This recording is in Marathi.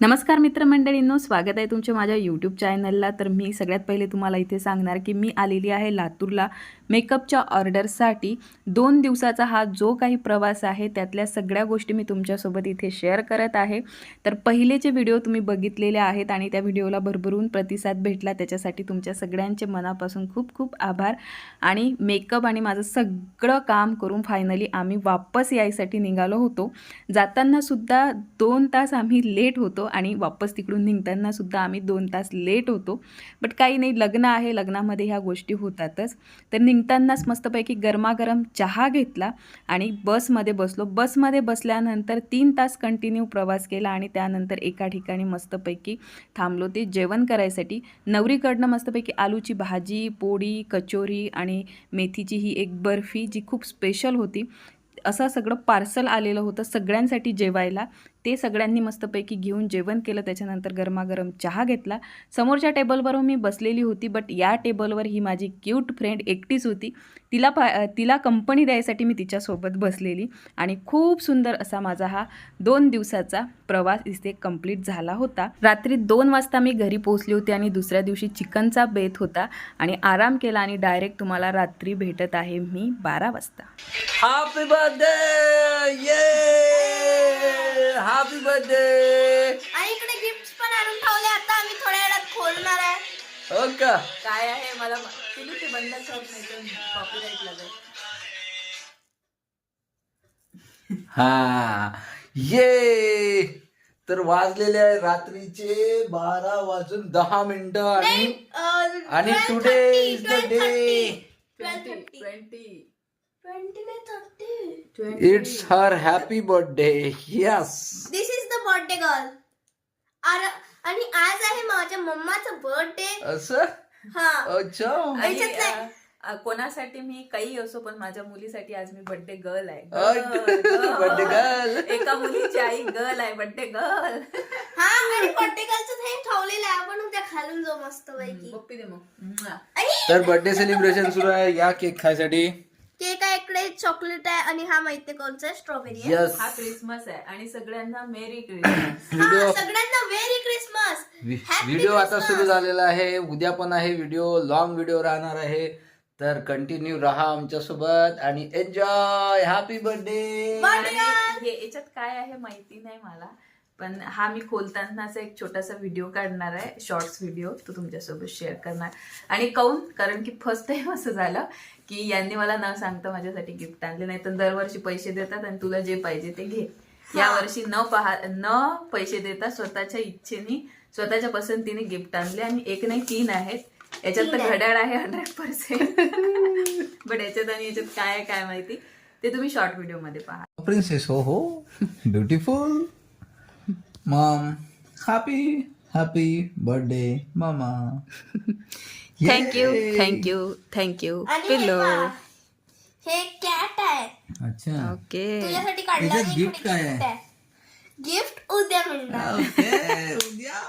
नमस्कार मित्रमंडळींनो स्वागत आहे तुमच्या माझ्या यूट्यूब चॅनलला तर मी सगळ्यात पहिले तुम्हाला इथे सांगणार की मी आलेली आहे लातूरला. मेकअपच्या ऑर्डरसाठी दोन दिवसाचा हा जो काही प्रवास आहे त्यातल्या सगळ्या गोष्टी मी तुमच्यासोबत इथे शेअर करत आहे. तर पहिलेचे व्हिडिओ तुम्ही बघितलेले आहेत आणि त्या व्हिडिओला भरभरून प्रतिसाद भेटला त्याच्यासाठी तुमच्या सगळ्यांचे मनापासून खूप खूप आभार. आणि मेकअप आणि माझं सगळं काम करून फायनली आम्ही वापस यायसाठी निघालो होतो. जाताना सुद्धा दोन तास आम्ही लेट होतो आणि वापस तिकडून निघताना सुद्धा आम्ही दोन तास लेट होतो. बट काही नाही लग्न आहे लग्नामध्ये ह्या गोष्टी होतातच. तर निघतानाच मस्तपैकी गरमागरम चहा घेतला आणि बसमध्ये बसलो. बसमध्ये बसल्यानंतर तीन तास कंटिन्यू प्रवास केला आणि त्यानंतर एका ठिकाणी मस्तपैकी थांबलो. ते जेवण करायसाठी नवरीकडनं मस्तपैकी आलूची भाजी पोळी कचोरी आणि मेथीची ही एक बर्फी जी खूप स्पेशल होती. असं सगळं पार्सल आलेलं होतं सगळ्यांसाठी जेवायला. ते सगळ्यांनी मस्तपैकी घेऊन जेवण केलं. त्याच्यानंतर गरमागरम चहा घेतला. समोरच्या टेबलवर मी बसलेली होती बट या टेबलवर ही माझी क्यूट फ्रेंड एकटीच होती. तिला पा तिला कंपनी द्यायसाठी मी तिच्यासोबत बसलेली आणि खूप सुंदर असा माझा हा दोन दिवसाचा प्रवास इथे कंप्लीट झाला होता. रात्री दोन वाजता मी घरी पोहोचली होती आणि दुसऱ्या दिवशी चिकनचा बेत होता आणि आराम केला आणि डायरेक्ट तुम्हाला रात्री भेटत आहे मी बारा वाजता. Happy birthday! Happy birthday! आणि इकडे गिफ्ट पण आणून ठेवले आता आम्ही थोड्या वेळात खोलणार आहे हो का काय आहे मला पिलू ते बंद कर नाही तर कॉपीराईट लागेल हा ये तर वाजलेले आहे रात्रीचे बारा वाजून दहा मिनिटं आणि आणि 12:30, today is the 12:30. day. 12:30. Twenty 20 नाही 30. It's her happy birthday yes this is the birthday girl आणि आज आहे माझ्या मम्माचा बर्थडे असं? हा. अच्छा. आणि याच्यात नाही. अ, अ, कोणासाठी मी काही असो पण माझ्या मुलीसाठी आज मी बर्थडे गर्ल आहे. Birthday girl. एका मुलीची आई गर्ल आहे बर्थडे गर्ल हा आणि बर्थडे गर्लचं हे ठेवलेलं आहे. आपण उद्या खालून जाऊ मस्त पैकी पप्पी दे मग. तर बर्थडे सेलिब्रेशन सुरू आहे. या केक खायसाठी. केक आहे इकडे चॉकलेट आहे आणि हा माहिती कोणचा स्ट्रॉबेरी आहे. यस हा क्रिसमस आहे आणि सगळ्यांना मेरी क्रिसमस व्हिडिओ सगळ्यांना व्हेरी क्रिसमस व्हिडिओ आता सुरू झालेला आहे. उद्या पण आहे व्हिडिओ लॉंग व्हिडिओ राहणार आहे. तर कंटिन्यू राहा आमच्यासोबत आणि एन्जॉय हॅपी बर्थडे आणि हे याच्यात काय आहे माहिती नाही मला. पण हा मी खोलतानाचा एक छोटासा व्हिडिओ काढणार आहे शॉर्ट्स व्हिडिओ तो तुमच्यासोबत शेअर करणार. आणि काऊन? कारण की फर्स्ट टाइम असं झालं की यांनी मला न सांगता माझ्यासाठी गिफ्ट आणले नाही तर दरवर्षी पैसे देतात आणि तुला जे पाहिजे ते घे. या वर्षी न पहा न पैसे देता स्वतःच्या इच्छेने स्वतःच्या पसंतीने गिफ्ट आणले आणि एक नाही तीन आहेत. याच्यात तर. घड्याळ आहे हंड्रेड पर्सेंट बट याच्यात आणि याच्यात काय काय माहिती? ते तुम्ही शॉर्ट व्हिडिओमध्ये पहा. प्रिन्सेस हो हो beautiful mom happy happy birthday मामा thank you thank you thank you आणि हे पिल्लो पहा, हे कॅट आहे अच्छा ओके तुझ्यासाठी काढलं याच्यात gift काय? आहे? गिफ्ट उद्या मिळणार. ओके उद्या.